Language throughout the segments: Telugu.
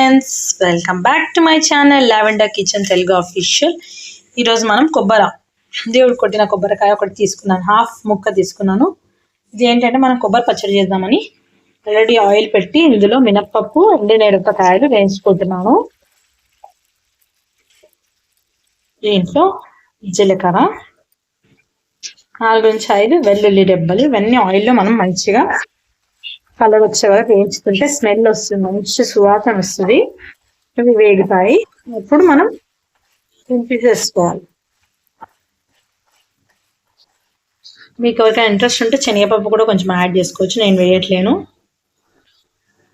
Friends welcome back to my channel lavender kitchen Telugu official ఈరోజు మనం కొబ్బరి దేవుడు కొట్టిన కొబ్బరికాయ ఒకటి తీసుకున్నాను హాఫ్ ముక్క తీసుకున్నాను. ఇది ఏంటంటే మనం కొబ్బరి పచ్చడి చేద్దామని ఆల్రెడీ ఆయిల్ పెట్టి ఇందులో మినప్పప్పు ఎండినేరపకాయలు వేయించుకుంటున్నాను. దీంట్లో జీలకర్ర నాలుగు నుంచి ఐదు వెల్లుల్లి దెబ్బలు ఇవన్నీ ఆయిల్లో మనం మంచిగా కలర్ వచ్చే వరకు వేయించుతుంటే స్మెల్ వస్తుంది మంచి సువాసన వస్తుంది. ఇవి వేగుతాయి. అప్పుడు మనం తినిపించేసుకోవాలి మీకు ఎవరికైనా ఇంట్రెస్ట్ ఉంటే శనగపప్పు కూడా కొంచెం యాడ్ చేసుకోవచ్చు. నేను వేయట్లేను.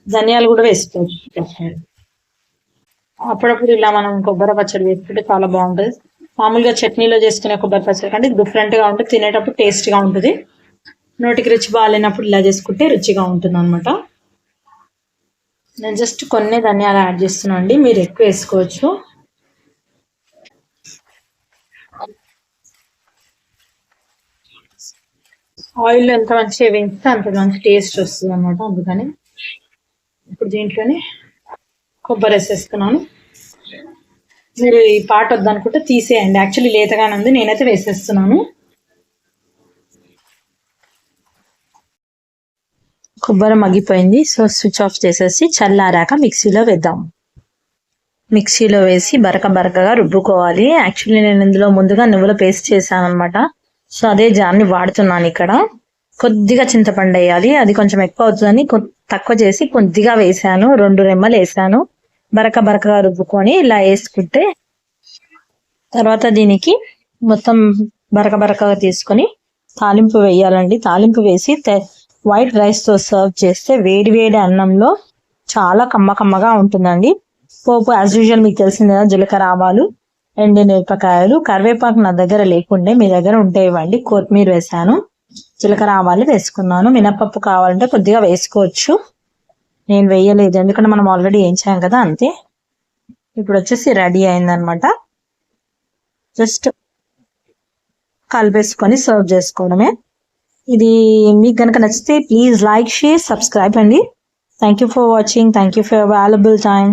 ధనియాలు కూడా వేసుకోవచ్చు. అప్పుడప్పుడు ఇలా మనం కొబ్బరి పచ్చడి వేసుకుంటే చాలా బాగుంటుంది. మామూలుగా చట్నీలో చేసుకునే కొబ్బరి పచ్చడి కంటే డిఫరెంట్గా ఉంటుంది. తినేటప్పుడు టేస్ట్గా ఉంటుంది. నోటికి రుచి బాగాలేనప్పుడు ఇలా చేసుకుంటే రుచిగా ఉంటుంది అనమాట నేను జస్ట్ కొన్ని ధనియాలు యాడ్ చేస్తున్నాను అండి. మీరు ఎక్కువ వేసుకోవచ్చు. ఆయిల్ ఎంత మంచిగా వేయిస్తే అంత మంచి టేస్ట్ వస్తుంది అనమాట అందుకని ఇప్పుడు దీంట్లోనే కొబ్బరి వేసేస్తున్నాను. మీరు ఈ పాట వద్దనుకుంటే తీసేయండి. యాక్చువల్లీ లేతగానే ఉంది. నేనైతే వేసేస్తున్నాను. కొబ్బరి మగ్గిపోయింది. సో స్విచ్ ఆఫ్ చేసేసి చల్లారాక మిక్సీలో వేద్దాం. మిక్సీలో వేసి బరక బరకగా రుబ్బుకోవాలి. యాక్చువల్లీ నేను ఇందులో ముందుగా నువ్వుల పేస్ట్ చేశాను అనమాట సో అదే జార్ని వాడుతున్నాను ఇక్కడ. కొద్దిగా చింతపండు వేయాలి. అది కొంచెం ఎక్కువ అవుతుందని తక్కువ చేసి కొద్దిగా వేసాను. రెండు రెమ్మలు వేసాను. బరక బరకగా రుబ్బుకొని ఇలా వేసుకుంటే తర్వాత దీనికి మొత్తం బరక బరకగా తీసుకొని తాలింపు వేయాలండి. తాలింపు వేసి వైట్ రైస్తో సర్వ్ చేస్తే వేడి వేడి అన్నంలో చాలా కమ్మ కమ్మగా ఉంటుందండి. పోపు యాజ్ యూజువల్ మీకు తెలిసింది కదా జీలకర్ర ఆవాలు ఎండి మిరపకాయలు కరివేపాకు నా దగ్గర లేకుండే మీ దగ్గర ఉంటే ఇవ్వండి. కొత్తిమీర వేసాను జీలకర్ర ఆవాలు వేసుకున్నాను. మినపప్పు కావాలంటే కొద్దిగా వేసుకోవచ్చు. నేను వేయలేదు ఎందుకంటే మనం ఆల్రెడీ వేయించాం కదా అంతే. ఇప్పుడు వచ్చేసి రెడీ అయిందనమాట. జస్ట్ కలిపేసుకొని సర్వ్ చేసుకోవడమే. ఇది మీకు కనుక నచ్చితే ప్లీజ్ లైక్ షేర్ సబ్స్క్రైబ్ అండి. Thank you for watching thank you for available time